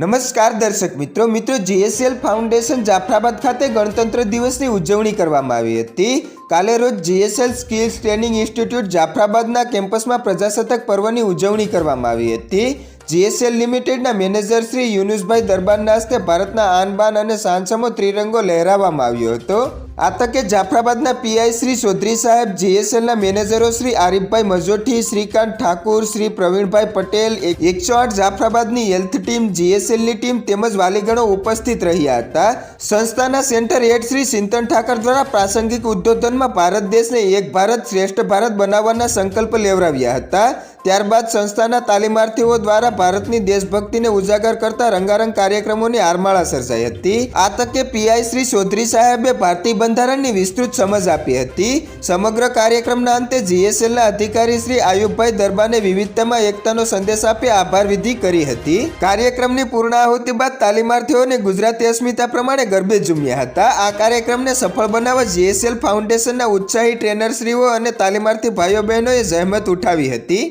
નમસ્કાર દર્શક મિત્રો મિત્રો જીએસએલ ફાઉન્ડેશન જાફરાબાદ ખાતે ગણતંત્ર દિવસની ઉજવણી કરવામાં આવી હતી. કાલે રોજ જીએસએલ સ્કિલ્સ ટ્રેનિંગ ઇન્સ્ટિટ્યૂટ જાફરાબાદના કેમ્પસમાં પ્રજાસત્તાક પર્વની ઉજવણી કરવામાં આવી હતી. જીએસએલ લિમિટેડના મેનેજર શ્રી યુનુસભાઈ દરબારના હસ્તે ભારતના આન બાન અને સાંસમો ત્રિરંગો લહેરાવવામાં આવ્યો હતો. આ તકે જાફરાબાદના પીઆઈ શ્રી ચૌધરી સાહેબ, જીએસએલના મેનેજરો શ્રી આરીફભાઈ મજોઠી શ્રીકાંત ઠાકુર, શ્રી પ્રવીણભાઈ પટેલ એકસો આઠ જાફરાબાદની હેલ્થ ટીમ, જીએસએલની ટીમ તેમજ વાલીગણો ઉપસ્થિત રહ્યા હતા. સંસ્થાના સેન્ટર હેડ શ્રી ચિંતન ઠાકર દ્વારા પ્રાસંગિક ઉદ્બોધનમાં ભારત દેશને એક ભારત શ્રેષ્ઠ ભારત બનાવવાના સંકલ્પ લેવરાવ્યા હતા. ત્યારબાદ સંસ્થાના તાલીમાર્થીઓ દ્વારા ભારતની દેશભક્તિને ઉજાગર કરતા રંગારંગ કાર્યક્રમોની હારમાળા સર્જાઈ હતી. આ તકે પીઆઈ શ્રી ચૌધરી સાહેબે ભારતીય બંધારણની વિસ્તૃત સમજ આપી હતી. સમગ્ર કાર્યક્રમના અંતે જીએસએલના અધિકારી શ્રી આયુબભાઈ દરબાને વિવિધતામાં એકતાનો સંદેશ આપી આભાર વિધિ કરી હતી. કાર્યક્રમની પૂર્ણાહુતિ બાદ તાલીમાર્થીઓને ગુજરાતી અસ્મિતા પ્રમાણે ગરબે ઝૂમ્યા હતા. આ કાર્યક્રમને સફળ બનાવવા જીએસએલ ફાઉન્ડેશનના ઉત્સાહી ટ્રેનરશ્રીઓ અને તાલીમાર્થી ભાઈઓ બહેનોએ જહેમત ઉઠાવી હતી.